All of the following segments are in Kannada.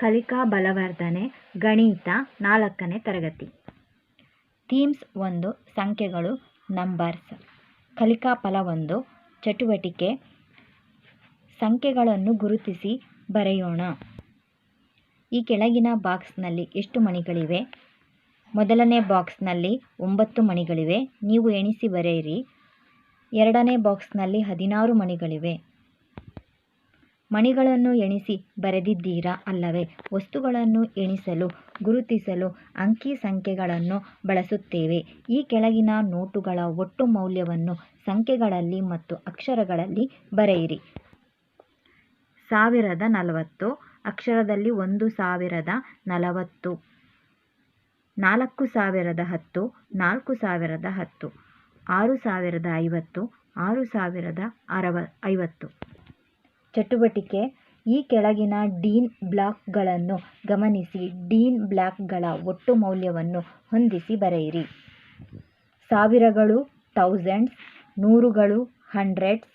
ಕಲಿಕಾ ಬಲವರ್ಧನೆ, ಗಣಿತ ನಾಲ್ಕನೇ ತರಗತಿ. ಥೀಮ್ಸ್ ಒಂದು, ಸಂಖ್ಯೆಗಳು ನಂಬರ್ಸ್. ಕಲಿಕಾ ಫಲ ಒಂದು, ಚಟುವಟಿಕೆ. ಸಂಖ್ಯೆಗಳನ್ನು ಗುರುತಿಸಿ ಬರೆಯೋಣ. ಈ ಕೆಳಗಿನ ಬಾಕ್ಸ್ನಲ್ಲಿ ಎಷ್ಟು ಮಣಿಗಳಿವೆ? ಮೊದಲನೇ ಬಾಕ್ಸ್ನಲ್ಲಿ ಒಂಬತ್ತು ಮಣಿಗಳಿವೆ. ನೀವು ಎಣಿಸಿ ಬರೆಯಿರಿ. ಎರಡನೇ ಬಾಕ್ಸ್ನಲ್ಲಿ ಹದಿನಾರು ಮಣಿಗಳಿವೆ. ಮಣಿಗಳನ್ನು ಎಣಿಸಿ ಬರೆದಿದ್ದೀರಾ ಅಲ್ಲವೇ? ವಸ್ತುಗಳನ್ನು ಎಣಿಸಲು, ಗುರುತಿಸಲು ಅಂಕಿ ಸಂಖ್ಯೆಗಳನ್ನು ಬಳಸುತ್ತೇವೆ. ಈ ಕೆಳಗಿನ ನೋಟುಗಳ ಒಟ್ಟು ಮೌಲ್ಯವನ್ನು ಸಂಖ್ಯೆಗಳಲ್ಲಿ ಮತ್ತು ಅಕ್ಷರಗಳಲ್ಲಿ ಬರೆಯಿರಿ. ಸಾವಿರದ ನಲವತ್ತು, ಅಕ್ಷರದಲ್ಲಿ ಒಂದು ಸಾವಿರದ ನಲವತ್ತು, ನಾಲ್ಕು ಸಾವಿರದ ಹತ್ತು, ನಾಲ್ಕು ಸಾವಿರದ ಹತ್ತು, ಆರು ಸಾವಿರದ ಐವತ್ತು, ಆರು ಸಾವಿರದ ಅರವ ಐವತ್ತು. ಚಟುವಟಿಕೆ. ಈ ಕೆಳಗಿನ ಡೀನ್ ಬ್ಲಾಕ್ಗಳನ್ನು ಗಮನಿಸಿ. ಡೀನ್ ಬ್ಲಾಕ್ಗಳ ಒಟ್ಟು ಮೌಲ್ಯವನ್ನು ಹೊಂದಿಸಿ ಬರೆಯಿರಿ. ಸಾವಿರಗಳು, ಥೌಸಂಡ್ಸ್, ನೂರುಗಳು, ಹಂಡ್ರೆಡ್ಸ್,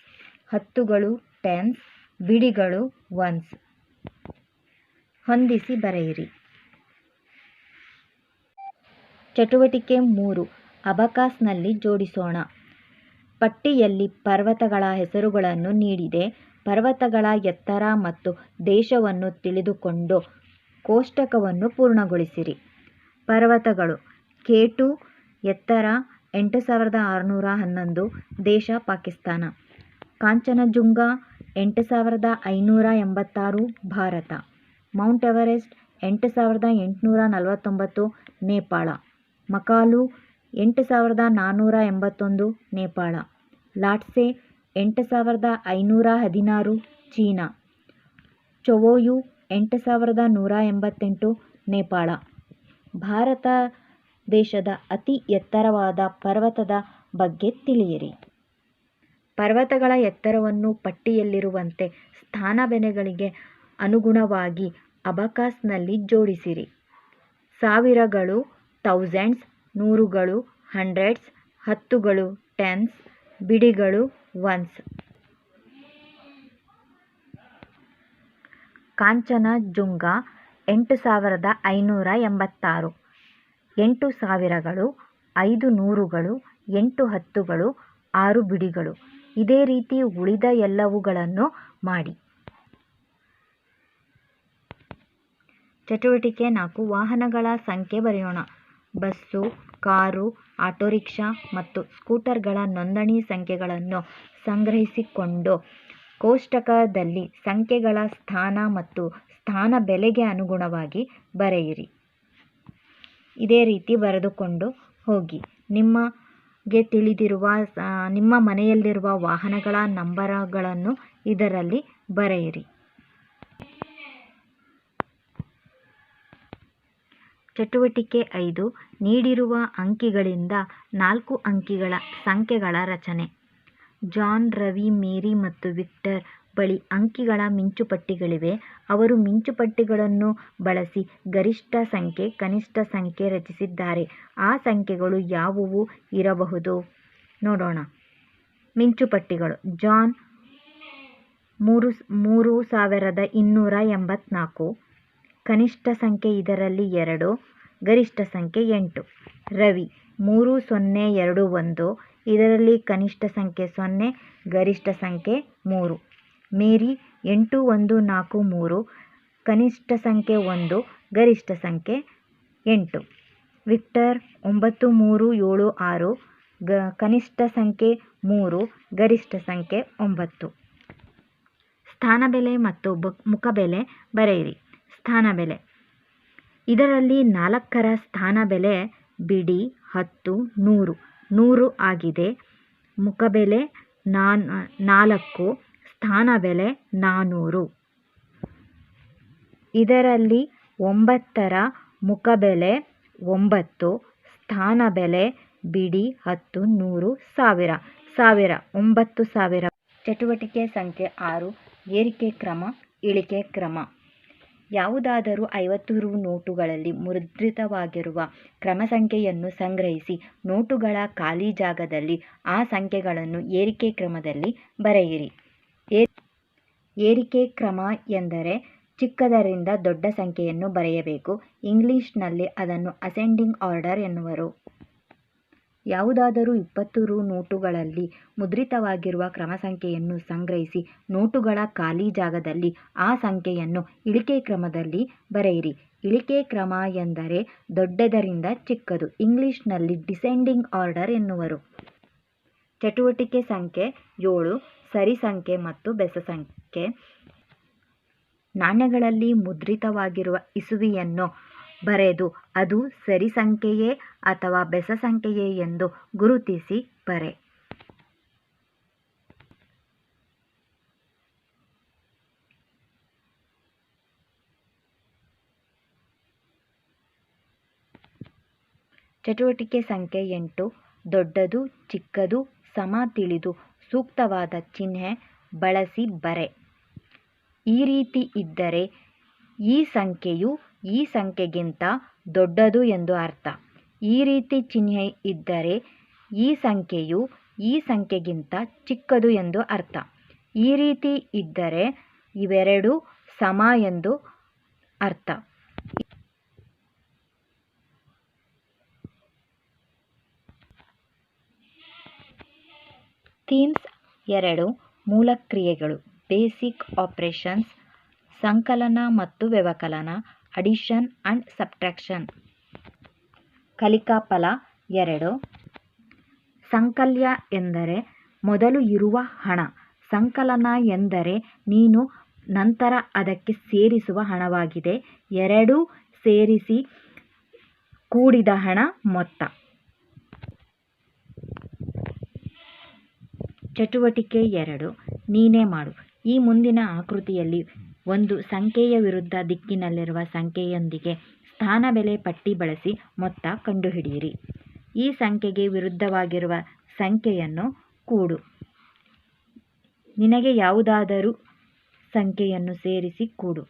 ಹತ್ತುಗಳು, ಟೆನ್ಸ್, ಬಿಡಿಗಳು, ಒನ್ಸ್. ಹೊಂದಿಸಿ ಬರೆಯಿರಿ. ಚಟುವಟಿಕೆ ಮೂರು. ಅಬಕಾಸ್ನಲ್ಲಿ ಜೋಡಿಸೋಣ. ಪಟ್ಟಿಯಲ್ಲಿ ಪರ್ವತಗಳ ಹೆಸರುಗಳನ್ನು ನೀಡಿದೆ. ಪರ್ವತಗಳ ಎತ್ತರ ಮತ್ತು ದೇಶವನ್ನು ತಿಳಿದುಕೊಂಡು ಕೋಷ್ಟಕವನ್ನು ಪೂರ್ಣಗೊಳಿಸಿರಿ. ಪರ್ವತಗಳು ಕೇಟು, ಎತ್ತರ, ಎಂಟು ಸಾವಿರದ ಆರುನೂರ ಹನ್ನೊಂದು, ದೇಶ ಪಾಕಿಸ್ತಾನ. ಕಾಂಚನಜುಂಗ, ಎಂಟು ಸಾವಿರದ ಐನೂರ ಎಂಬತ್ತಾರು, ಭಾರತ. ಮೌಂಟ್ ಎವರೆಸ್ಟ್, ಎಂಟು ಸಾವಿರದ ಎಂಟುನೂರ ನಲವತ್ತೊಂಬತ್ತು, ನೇಪಾಳ. ಮಕಾಲು ಎಂಟು ಸಾವಿರದ ನಾನ್ನೂರ ಎಂಬತ್ತೊಂದು ನೇಪಾಳ. ಲಾಟ್ಸೆ, ಎಂಟು ಸಾವಿರದ ಐನೂರ ಹದಿನಾರು ಚೀನಾ. ಚೊವೊಯು, ಎಂಟು ಸಾವಿರದ ನೂರ ಎಂಬತ್ತೆಂಟು ನೇಪಾಳ. ಭಾರತ ದೇಶದ ಅತಿ ಎತ್ತರವಾದ ಪರ್ವತದ ಬಗ್ಗೆ ತಿಳಿಯಿರಿ. ಪರ್ವತಗಳ ಎತ್ತರವನ್ನು ಪಟ್ಟಿಯಲ್ಲಿರುವಂತೆ ಸ್ಥಾನ ಬೆಲೆಗಳಿಗೆ ಅನುಗುಣವಾಗಿ ಅಬಕಾಸ್ನಲ್ಲಿ ಜೋಡಿಸಿರಿ. ಸಾವಿರಗಳು, ಥೌಸಂಡ್ಸ್ ನೂರುಗಳು ಹಂಡ್ರೆಡ್ಸ್ ಹತ್ತುಗಳು ಟೆನ್ಸ್ ಬಿಡಿಗಳು ಒನ್ಸ್ ಕಾಂಚನಜುಂಗ ಎಂಟು ಸಾವಿರದ ಐನೂರ ಎಂಬತ್ತಾರು. ಎಂಟು ಸಾವಿರಗಳು, ಐದು ನೂರುಗಳು, ಎಂಟು ಹತ್ತುಗಳು, ಆರು ಬಿಡಿಗಳು. ಇದೇ ರೀತಿ ಉಳಿದ ಎಲ್ಲವುಗಳನ್ನು ಮಾಡಿ. ಚಟುವಟಿಕೆ ನಾಲ್ಕು ವಾಹನಗಳ ಸಂಖ್ಯೆ ಬರೆಯೋಣ. ಬಸ್ಸು, ಕಾರು, ಆಟೋ ರಿಕ್ಷಾ ಮತ್ತು ಸ್ಕೂಟರ್ಗಳ ನೋಂದಣಿ ಸಂಖ್ಯೆಗಳನ್ನು ಸಂಗ್ರಹಿಸಿಕೊಂಡು ಕೋಷ್ಟಕದಲ್ಲಿ ಸಂಖ್ಯೆಗಳ ಸ್ಥಾನ ಮತ್ತು ಸ್ಥಾನ ಬೆಲೆಗೆ ಅನುಗುಣವಾಗಿ ಬರೆಯಿರಿ. ಇದೇ ರೀತಿ ಬರೆದುಕೊಂಡು ಹೋಗಿ. ನಿಮಗೆ ತಿಳಿದಿರುವ, ನಿಮ್ಮ ಮನೆಯಲ್ಲಿರುವ ವಾಹನಗಳ ನಂಬರಗಳನ್ನು ಇದರಲ್ಲಿ ಬರೆಯಿರಿ. ಚಟುವಟಿಕೆ ಐದು ನೀಡಿರುವ ಅಂಕಿಗಳಿಂದ ನಾಲ್ಕು ಅಂಕಿಗಳ ಸಂಖ್ಯೆಗಳ ರಚನೆ. ಜಾನ್, ರವಿ, ಮೇರಿ ಮತ್ತು ವಿಕ್ಟರ್ ಬಳಿ ಅಂಕಿಗಳ ಮಿಂಚುಪಟ್ಟಿಗಳಿವೆ. ಅವರು ಮಿಂಚುಪಟ್ಟಿಗಳನ್ನು ಬಳಸಿ ಗರಿಷ್ಠ ಸಂಖ್ಯೆ, ಕನಿಷ್ಠ ಸಂಖ್ಯೆ ರಚಿಸಿದ್ದಾರೆ. ಆ ಸಂಖ್ಯೆಗಳು ಯಾವುವು ಇರಬಹುದು? ನೋಡೋಣ. ಮಿಂಚುಪಟ್ಟಿಗಳು. ಜಾನ್, ಮೂರು ಮೂರು ಸಾವಿರದ ಇನ್ನೂರ ಎಂಬತ್ನಾಲ್ಕು. ಕನಿಷ್ಠ ಸಂಖ್ಯೆ ಇದರಲ್ಲಿ ಎರಡು, ಗರಿಷ್ಠ ಸಂಖ್ಯೆ ಎಂಟು. ರವಿ, ಮೂರು, ಸೊನ್ನೆ, ಎರಡು, ಒಂದು. ಇದರಲ್ಲಿ ಕನಿಷ್ಠ ಸಂಖ್ಯೆ ಸೊನ್ನೆ, ಗರಿಷ್ಠ ಸಂಖ್ಯೆ ಮೂರು. ಮೇರಿ, ಎಂಟು, ಒಂದು, ನಾಲ್ಕು, ಮೂರು. ಕನಿಷ್ಠ ಸಂಖ್ಯೆ ಒಂದು, ಗರಿಷ್ಠ ಸಂಖ್ಯೆ ಎಂಟು. ವಿಕ್ಟರ್, ಒಂಬತ್ತು, ಮೂರು, ಏಳು, ಆರು. ಗ, ಕನಿಷ್ಠ ಸಂಖ್ಯೆ ಮೂರು, ಗರಿಷ್ಠ ಸಂಖ್ಯೆ ಒಂಬತ್ತು. ಸ್ಥಾನಬೆಲೆ ಮತ್ತು ಮುಖಬೆಲೆ ಬರೆಯಿರಿ. ಸ್ಥಾನಬೆಲೆ ಇದರಲ್ಲಿ ನಾಲ್ಕರ ಸ್ಥಾನ ಬೆಲೆ ಬಿಡಿ ಹತ್ತು ನೂರು. ನೂರು ಆಗಿದೆ. ಮುಖಬೆಲೆ ನಾನ್, ನಾಲ್ಕು ಸ್ಥಾನಬೆಲೆ ನಾನ್ನೂರು ಇದರಲ್ಲಿ ಒಂಬತ್ತರ ಮುಖಬೆಲೆ ಒಂಬತ್ತು, ಸ್ಥಾನ ಬೆಲೆ ಬಿಡಿ ಹತ್ತು ನೂರು ಸಾವಿರ. ಸಾವಿರ, ಒಂಬತ್ತು ಸಾವಿರ. ಚಟುವಟಿಕೆ ಸಂಖ್ಯೆ ಆರು, ಏರಿಕೆ ಕ್ರಮ, ಇಳಿಕೆ ಕ್ರಮ. ಯಾವುದಾದರೂ ಐವತ್ತು ರು ನೋಟುಗಳಲ್ಲಿ ಮುದ್ರಿತವಾಗಿರುವ ಕ್ರಮಸಂಖ್ಯೆಯನ್ನು ಸಂಗ್ರಹಿಸಿ ನೋಟುಗಳ ಖಾಲಿ ಜಾಗದಲ್ಲಿ ಆ ಸಂಖ್ಯೆಗಳನ್ನು ಏರಿಕೆ ಕ್ರಮದಲ್ಲಿ ಬರೆಯಿರಿ. ಏರಿಕೆ ಕ್ರಮ ಎಂದರೆ ಚಿಕ್ಕದರಿಂದ ದೊಡ್ಡ ಸಂಖ್ಯೆಯನ್ನು ಬರೆಯಬೇಕು. ಇಂಗ್ಲಿಷ್ನಲ್ಲಿ ಅದನ್ನು ಅಸೆಂಡಿಂಗ್ ಆರ್ಡರ್ ಎನ್ನುವರು. ಯಾವುದಾದರೂ ಇಪ್ಪತ್ತು ರೂ ನೋಟುಗಳಲ್ಲಿ ಮುದ್ರಿತವಾಗಿರುವ ಕ್ರಮ ಸಂಖ್ಯೆಯನ್ನು ಸಂಗ್ರಹಿಸಿ ನೋಟುಗಳ ಖಾಲಿ ಜಾಗದಲ್ಲಿ ಆ ಸಂಖ್ಯೆಯನ್ನು ಇಳಿಕೆ ಕ್ರಮದಲ್ಲಿ ಬರೆಯಿರಿ. ಇಳಿಕೆ ಕ್ರಮ ಎಂದರೆ ದೊಡ್ಡದರಿಂದ ಚಿಕ್ಕದು. ಇಂಗ್ಲಿಷ್ನಲ್ಲಿ ಡಿಸೆಂಡಿಂಗ್ ಆರ್ಡರ್ ಎನ್ನುವರು. ಚಟುವಟಿಕೆ ಸಂಖ್ಯೆ ಏಳು, ಸರಿ ಸಂಖ್ಯೆ ಮತ್ತು ಬೆಸ ಸಂಖ್ಯೆ. ನಾಣ್ಯಗಳಲ್ಲಿ ಮುದ್ರಿತವಾಗಿರುವ ಇಸವಿಯನ್ನು ಬರೆದು, ಅದು ಸರಿ ಸಂಖ್ಯೆಯೇ ಅಥವಾ ಬೆಸ ಸಂಖ್ಯೆಯೇ ಎಂದು ಗುರುತಿಸಿ ಬರೆ. ಚಟುವಟಿಕೆ ಸಂಖ್ಯೆ ಎಂಟು, ದೊಡ್ಡದು, ಚಿಕ್ಕದು, ಸಮ ತಿಳಿದು, ಸೂಕ್ತವಾದ ಚಿಹ್ನೆ ಬಳಸಿ ಬರೆ. ಈ ರೀತಿ ಇದ್ದರೆ ಈ ಸಂಖ್ಯೆಯು ಈ ಸಂಖ್ಯೆಗಿಂತ ದೊಡ್ಡದು ಎಂದು ಅರ್ಥ. ಈ ರೀತಿ ಚಿಹ್ನೆ ಇದ್ದರೆ ಈ ಸಂಖ್ಯೆಯು ಈ ಸಂಖ್ಯೆಗಿಂತ ಚಿಕ್ಕದು ಎಂದು ಅರ್ಥ. ಈ ರೀತಿ ಇದ್ದರೆ ಇವೆರಡು ಸಮ ಎಂದು ಅರ್ಥ. ಥೀಮ್ಸ್ ಎರಡು ಮೂಲಕ್ರಿಯೆಗಳು, ಬೇಸಿಕ್ ಆಪರೇಷನ್ಸ್, ಸಂಕಲನ ಮತ್ತು ವ್ಯವಕಲನ ಅಡಿಷನ್ ಅಂಡ್ ಸಬ್ಟ್ರಾಕ್ಷನ್ ಕಲಿಕಾ ಫಲ ಎರಡು. ಸಂಕಲ್ಯ ಎಂದರೆ ಮೊದಲು ಇರುವ ಹಣ. ಸಂಕಲನ ಎಂದರೆ ನೀನು ನಂತರ ಅದಕ್ಕೆ ಸೇರಿಸುವ ಹಣವಾಗಿದೆ. ಎರಡೂ ಸೇರಿಸಿ ಕೂಡಿದ ಹಣ ಮೊತ್ತ. ಚಟುವಟಿಕೆ ಎರಡು. ನೀನೇ ಮಾಡು. ಈ ಮುಂದಿನ ಆಕೃತಿಯಲ್ಲಿ ಒಂದು ಸಂಖ್ಯೆಯ ವಿರುದ್ಧ ದಿಕ್ಕಿನಲ್ಲಿರುವ ಸಂಖ್ಯೆಯೊಂದಿಗೆ ಸ್ಥಾನಬೆಲೆ ಪಟ್ಟಿ ಬಳಸಿ ಮೊತ್ತ ಕಂಡುಹಿಡಿಯಿರಿ. ಈ ಸಂಖ್ಯೆಗೆ ವಿರುದ್ಧವಾಗಿರುವ ಸಂಖ್ಯೆಯನ್ನು ಕೂಡು. ನಿನಗೆ ಯಾವುದಾದರೂ ಸಂಖ್ಯೆಯನ್ನು ಸೇರಿಸಿ ಕೂಡು.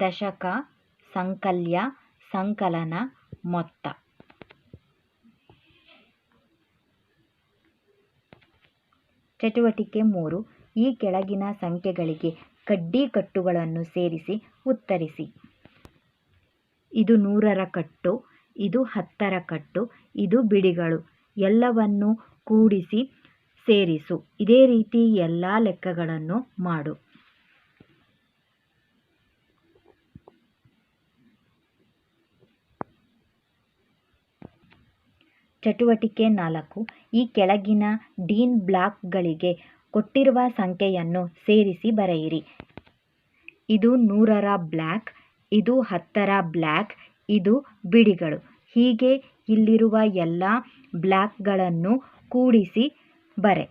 ದಶಕ, ಸಂಕಲ್ಯ, ಸಂಕಲನ, ಮೊತ್ತ. ಚಟುವಟಿಕೆ ಮೂರು. ಈ ಕೆಳಗಿನ ಸಂಖ್ಯೆಗಳಿಗೆ ಕಡ್ಡಿ ಕಟ್ಟುಗಳನ್ನು ಸೇರಿಸಿ ಉತ್ತರಿಸಿ. ಇದು ನೂರರ ಕಟ್ಟು, ಇದು ಹತ್ತರ ಕಟ್ಟು, ಇದು ಬಿಡಿಗಳು. ಎಲ್ಲವನ್ನೂ ಕೂಡಿಸಿ ಸೇರಿಸು. ಇದೇ ರೀತಿ ಎಲ್ಲ ಲೆಕ್ಕಗಳನ್ನು ಮಾಡು. ಚಟುವಟಿಕೆ ನಾಲ್ಕು. ಈ ಕೆಳಗಿನ ಡೀನ್ ಬ್ಲಾಕ್ಗಳಿಗೆ ಕೊಟ್ಟಿರುವ ಸಂಖ್ಯೆಯನ್ನು ಸೇರಿಸಿ ಬರೆಯಿರಿ. ಇದು ನೂರರ ಬ್ಲ್ಯಾಕ್ ಇದು ಹತ್ತರ ಬ್ಲ್ಯಾಕ್ ಇದು ಬಿಡಿಗಳು. ಹೀಗೆ ಇಲ್ಲಿರುವ ಎಲ್ಲ ಬ್ಲ್ಯಾಕ್ಗಳನ್ನು ಕೂಡಿಸಿ ಬರೆ.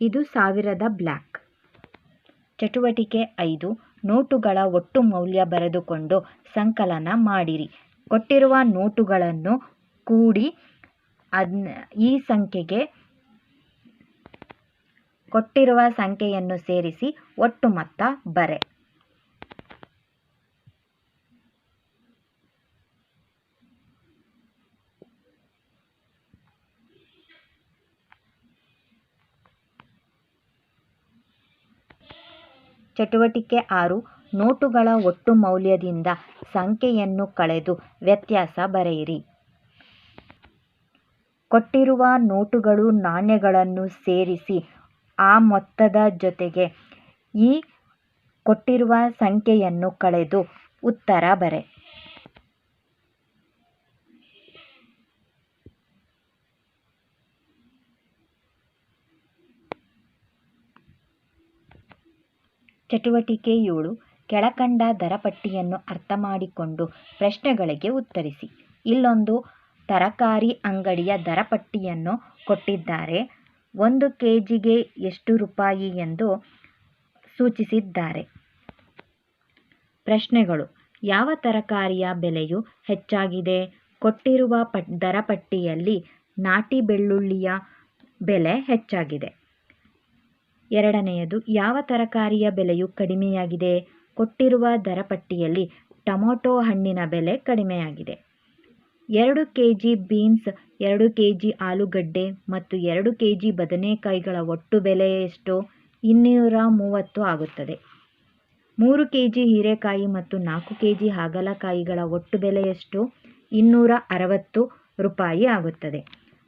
ಇದು ಸಾವಿರದ ಬ್ಲಾಕ್. ಚಟುವಟಿಕೆ ಐದು, ನೋಟುಗಳ ಒಟ್ಟು ಮೌಲ್ಯ ಬರೆದುಕೊಂಡು ಸಂಕಲನ ಮಾಡಿರಿ. ಕೊಟ್ಟಿರುವ ನೋಟುಗಳನ್ನು ಕೂಡಿ ಈ ಸಂಖ್ಯೆಗೆ ಕೊಟ್ಟಿರುವ ಸಂಖ್ಯೆಯನ್ನು ಸೇರಿಸಿ ಒಟ್ಟು ಮೊತ್ತ ಬರೆ. ಚಟುವಟಿಕೆ ಆರು, ನೋಟುಗಳ ಒಟ್ಟು ಮೌಲ್ಯದಿಂದ ಸಂಖ್ಯೆಯನ್ನು ಕಳೆದು ವ್ಯತ್ಯಾಸ ಬರೆಯಿರಿ. ಕೊಟ್ಟಿರುವ ನೋಟುಗಳು ನಾಣ್ಯಗಳನ್ನು ಸೇರಿಸಿ ಆ ಮೊತ್ತದ ಜೊತೆಗೆ ಈ ಕೊಟ್ಟಿರುವ ಸಂಖ್ಯೆಯನ್ನು ಕಳೆದು ಉತ್ತರ ಬರೆ. ಚಟುವಟಿಕೆ ಏಳು ಕೆಳಕಂಡ ದರಪಟ್ಟಿಯನ್ನು ಅರ್ಥಮಾಡಿಕೊಂಡು ಪ್ರಶ್ನೆಗಳಿಗೆ ಉತ್ತರಿಸಿ. ಇಲ್ಲೊಂದು ತರಕಾರಿ ಅಂಗಡಿಯ ದರಪಟ್ಟಿಯನ್ನು ಕೊಟ್ಟಿದ್ದಾರೆ. ಒಂದು ಕೆ ಜಿಗೆ ಎಷ್ಟು ರೂಪಾಯಿ ಎಂದು ಸೂಚಿಸಿದ್ದಾರೆ. ಪ್ರಶ್ನೆಗಳು, ಯಾವ ತರಕಾರಿಯ ಬೆಲೆಯು ಹೆಚ್ಚಾಗಿದೆ? ಕೊಟ್ಟಿರುವ ಪಟ್, ದರಪಟ್ಟಿಯಲ್ಲಿ ನಾಟಿ ಬೆಳ್ಳುಳ್ಳಿಯ ಬೆಲೆ ಹೆಚ್ಚಾಗಿದೆ. ಎರಡನೆಯದು, ಯಾವ ತರಕಾರಿಯ ಬೆಲೆಯು ಕಡಿಮೆಯಾಗಿದೆ? ಕೊಟ್ಟಿರುವ ದರ ಪಟ್ಟಿಯಲ್ಲಿ ಟೊಮೊಟೊ ಹಣ್ಣಿನ ಬೆಲೆ ಕಡಿಮೆಯಾಗಿದೆ. ಎರಡು ಕೆ ಜಿ ಬೀನ್ಸ್, ಎರಡು ಕೆ ಜಿ ಆಲೂಗಡ್ಡೆ ಮತ್ತು ಎರಡು ಕೆ ಜಿ ಬದನೆಕಾಯಿಗಳ ಒಟ್ಟು ಬೆಲೆ ಎಷ್ಟು? ಇನ್ನೂರ ಮೂವತ್ತು ಆಗುತ್ತದೆ. ಮೂರು ಕೆ ಜಿ ಹೀರೆಕಾಯಿ ಮತ್ತು ನಾಲ್ಕು ಕೆ ಜಿ ಹಾಗಲಕಾಯಿಗಳ ಒಟ್ಟು ಬೆಲೆ ಎಷ್ಟು? ಇನ್ನೂರ ಅರವತ್ತು ರೂಪಾಯಿ ಆಗುತ್ತದೆ.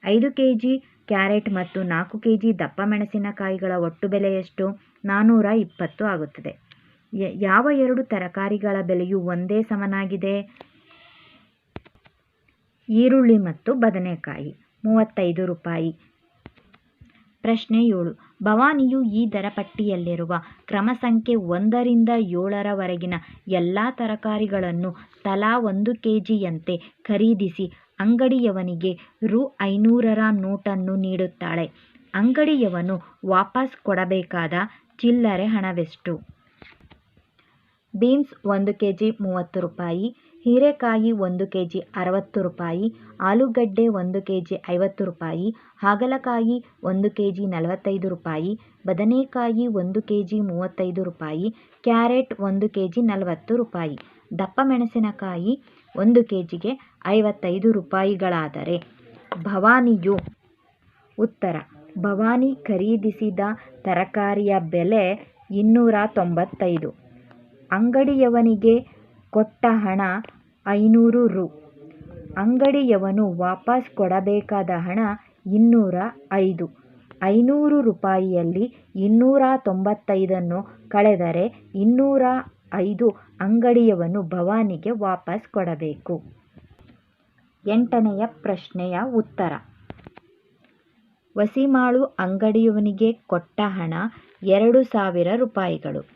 ಐದು ಕೆ ಜಿ ಕ್ಯಾರೆಟ್ ಮತ್ತು ನಾಲ್ಕು ಕೆ ಜಿ ದಪ್ಪ ಮೆಣಸಿನಕಾಯಿಗಳ ಒಟ್ಟು ಬೆಲೆ ಎಷ್ಟು ನಾನ್ನೂರ ಇಪ್ಪತ್ತು ಆಗುತ್ತದೆ ಯಾವ ಎರಡು ತರಕಾರಿಗಳ ಬೆಲೆಯು ಒಂದೇ ಸಮನಾಗಿದೆ? ಈರುಳ್ಳಿ ಮತ್ತು ಬದನೆಕಾಯಿ, ಮೂವತ್ತೈದು ರೂಪಾಯಿ. ಪ್ರಶ್ನೆ ಏಳು. ಭವಾನಿಯು ಈ ದರಪಟ್ಟಿಯಲ್ಲಿರುವ ಕ್ರಮ ಸಂಖ್ಯೆ ಒಂದರಿಂದ ಏಳರವರೆಗಿನ ಎಲ್ಲ ತರಕಾರಿಗಳನ್ನು ತಲಾ ಒಂದು ಕೆ ಜಿಯಂತೆ ಖರೀದಿಸಿ ಅಂಗಡಿಯವನಿಗೆ ರು ಐನೂರರ ನೋಟನ್ನು ನೀಡುತ್ತಾಳೆ. ಅಂಗಡಿಯವನು ವಾಪಸ್ ಕೊಡಬೇಕಾದ ಚಿಲ್ಲರೆ ಹಣವೆಷ್ಟು? ಬೀನ್ಸ್ ಒಂದು ಕೆ ಜಿ ಮೂವತ್ತು ರೂಪಾಯಿ, ಹೀರೆಕಾಯಿ ಒಂದು ಕೆ ಜಿ ಅರವತ್ತು ರೂಪಾಯಿ, ಆಲೂಗಡ್ಡೆ ಒಂದು ಕೆ ಜಿ ಐವತ್ತು ರೂಪಾಯಿ, ಹಾಗಲಕಾಯಿ ಒಂದು ಕೆ ಜಿ ನಲವತ್ತೈದು ರೂಪಾಯಿ, ಬದನೆಕಾಯಿ ಒಂದು ಕೆ ಜಿ ಮೂವತ್ತೈದು ರೂಪಾಯಿ, ಕ್ಯಾರೆಟ್ ಒಂದು ಕೆ ಜಿ ನಲವತ್ತು ರೂಪಾಯಿ ದಪ್ಪ ಮೆಣಸಿನಕಾಯಿ ಒಂದು ಕೆ ಜಿಗೆ ಐವತ್ತೈದು ರೂಪಾಯಿಗಳಾದರೆ ಭವಾನಿಯು ಉತ್ತರ, ಭವಾನಿ ಖರೀದಿಸಿದ ತರಕಾರಿಯ ಬೆಲೆ ಇನ್ನೂರ ತೊಂಬತ್ತೈದು. ಅಂಗಡಿಯವನಿಗೆ ಕೊಟ್ಟ ಹಣ ಐನೂರು ರು. ಅಂಗಡಿಯವನು ವಾಪಸ್ ಕೊಡಬೇಕಾದ ಹಣ ಇನ್ನೂರ ಐದು. ಐನೂರು ರೂಪಾಯಿಯಲ್ಲಿ ಇನ್ನೂರ ತೊಂಬತ್ತೈದನ್ನು ಕಳೆದರೆ ಇನ್ನೂರ ಐದು ಅಂಗಡಿಯವನು ಭವಾನಿಗೆ ವಾಪಸ್ ಕೊಡಬೇಕು. ಎಂಟನೆಯ ಪ್ರಶ್ನೆಯ ಉತ್ತರ. ವಸಿಮಾಳು ಅಂಗಡಿಯವನಿಗೆ ಕೊಟ್ಟ ಹಣ ಎರಡು ಸಾವಿರ ರೂಪಾಯಿಗಳು.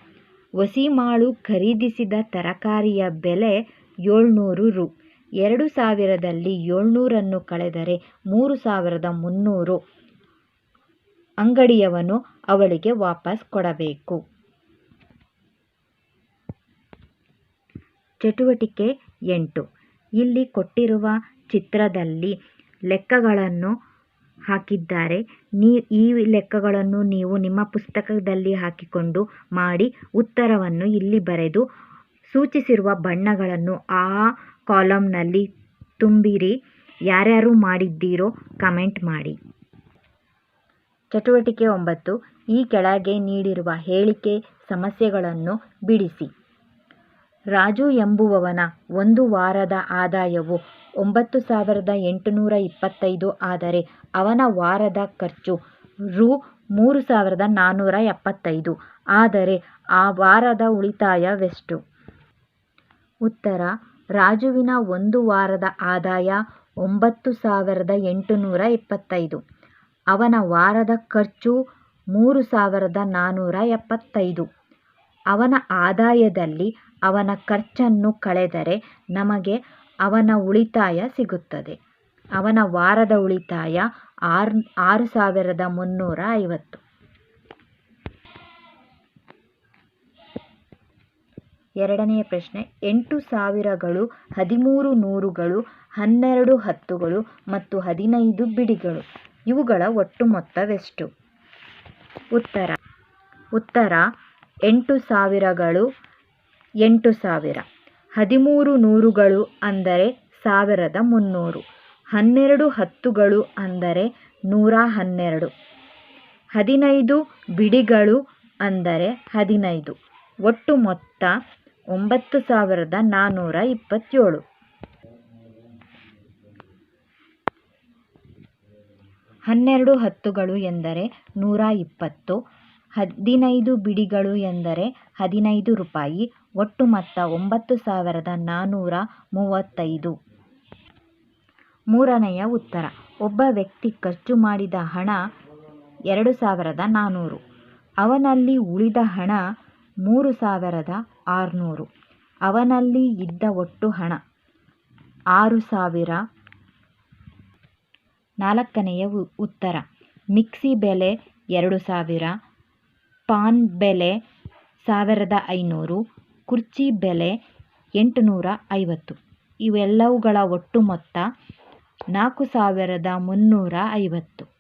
ವಸಿಮಾಳು ಖರೀದಿಸಿದ ತರಕಾರಿಯ ಬೆಲೆ ಏಳ್ನೂರು ರು. ಎರಡು ಸಾವಿರದಲ್ಲಿ ಏಳ್ನೂರನ್ನು ಕಳೆದರೆ ಮೂರು ಸಾವಿರದ ಮುನ್ನೂರು. ಅಂಗಡಿಯವನು ಅವಳಿಗೆ ವಾಪಸ್ ಕೊಡಬೇಕು. ಚಟುವಟಿಕೆ ಎಂಟು. ಇಲ್ಲಿ ಕೊಟ್ಟಿರುವ ಚಿತ್ರದಲ್ಲಿ ಲೆಕ್ಕಗಳನ್ನು ಹಾಕಿದ್ದಾರೆ. ನೀ, ಈ ಲೆಕ್ಕಗಳನ್ನು ನೀವು ನಿಮ್ಮ ಪುಸ್ತಕದಲ್ಲಿ ಹಾಕಿಕೊಂಡು ಮಾಡಿ ಉತ್ತರವನ್ನು ಇಲ್ಲಿ ಬರೆದು ಸೂಚಿಸಿರುವ ಬಣ್ಣಗಳನ್ನು ಆ ಕಾಲಮ್ನಲ್ಲಿ ತುಂಬಿರಿ. ಯಾರ್ಯಾರು ಮಾಡಿದ್ದೀರೋ ಕಮೆಂಟ್ ಮಾಡಿ. ಚಟುವಟಿಕೆ ಒಂಬತ್ತು. ಈ ಕೆಳಗೆ ನೀಡಿರುವ ಹೇಳಿಕೆ ಸಮಸ್ಯೆಗಳನ್ನು ಬಿಡಿಸಿ. ರಾಜು ಎಂಬುವವನ ಒಂದು ವಾರದ ಆದಾಯವು ಒಂಬತ್ತು ಸಾವಿರದ ಎಂಟುನೂರ ಇಪ್ಪತ್ತೈದು ಆದರೆ ಅವನ ವಾರದ ಖರ್ಚು ರು ಮೂರು ಸಾವಿರದ ನಾನ್ನೂರ ಎಪ್ಪತ್ತೈದು ಆದರೆ ಆ ವಾರದ ಉಳಿತಾಯವೆಷ್ಟು? ಉತ್ತರ, ರಾಜುವಿನ ಒಂದು ವಾರದ ಆದಾಯ ಒಂಬತ್ತು ಸಾವಿರದ ಎಂಟುನೂರ ಇಪ್ಪತ್ತೈದು ಅವನ ವಾರದ ಖರ್ಚು ಮೂರು ಸಾವಿರದ ನಾನ್ನೂರ ಎಪ್ಪತ್ತೈದು ಅವನ ಆದಾಯದಲ್ಲಿ ಅವನ ಖರ್ಚನ್ನು ಕಳೆದರೆ ನಮಗೆ ಅವನ ಉಳಿತಾಯ ಸಿಗುತ್ತದೆ. ಅವನ ವಾರದ ಉಳಿತಾಯ ಆರು ಆರು ಸಾವಿರದ ಮುನ್ನೂರ ಐವತ್ತು. ಎರಡನೆಯ ಪ್ರಶ್ನೆ, ಎಂಟು ಸಾವಿರಗಳು, ಹದಿಮೂರು ನೂರುಗಳು, ಹನ್ನೆರಡು ಹತ್ತುಗಳು ಮತ್ತು ಹದಿನೈದು ಬಿಡಿಗಳು, ಇವುಗಳ ಒಟ್ಟು ಮೊತ್ತವೆಷ್ಟು? ಉತ್ತರ ಉತ್ತರ, ಎಂಟು ಸಾವಿರಗಳು ಎಂಟು ಸಾವಿರ. ಹದಿಮೂರು ನೂರುಗಳು ಅಂದರೆ ಸಾವಿರದ ಮುನ್ನೂರು. ಹನ್ನೆರಡು ಹತ್ತುಗಳು ಅಂದರೆ ನೂರ ಹನ್ನೆರಡು. ಹದಿನೈದು ಬಿಡಿಗಳು ಅಂದರೆ ಹದಿನೈದು. ಒಟ್ಟು ಮೊತ್ತ ಒಂಬತ್ತು ಸಾವಿರದ ನಾನ್ನೂರ ಇಪ್ಪತ್ತೇಳು. ಹನ್ನೆರಡು ಹತ್ತುಗಳು ಎಂದರೆ ನೂರ ಇಪ್ಪತ್ತು. ಹದಿನೈದು ಬಿಡಿಗಳು ಎಂದರೆ ಹದಿನೈದು ರೂಪಾಯಿ. ಒಟ್ಟು ಮೊತ್ತ ಒಂಬತ್ತು ಸಾವಿರದ ನಾನ್ನೂರ ಮೂವತ್ತೈದು. ಮೂರನೆಯ ಉತ್ತರ, ಒಬ್ಬ ವ್ಯಕ್ತಿ ಖರ್ಚು ಮಾಡಿದ ಹಣ ಎರಡು ಸಾವಿರದ ನಾನ್ನೂರು ಅವನಲ್ಲಿ ಉಳಿದ ಹಣ ಮೂರು ಸಾವಿರದ ಆರುನೂರು, ಅವನಲ್ಲಿ ಇದ್ದ ಒಟ್ಟು ಹಣ ಆರು ಸಾವಿರ. ನಾಲ್ಕನೆಯ ಉತ್ತರ, ಮಿಕ್ಸಿ ಬೆಲೆ ಎರಡು ಸಾವಿರ, ಪಾನ್ ಬೆಲೆ ಸಾವಿರದ ಐನೂರು ಕುರ್ಚಿ ಬೆಲೆ ಎಂಟುನೂರ ಐವತ್ತು. ಇವೆಲ್ಲವುಗಳ ಒಟ್ಟು ಮೊತ್ತ ನಾಲ್ಕು ಸಾವಿರದ ಮುನ್ನೂರ ಐವತ್ತು.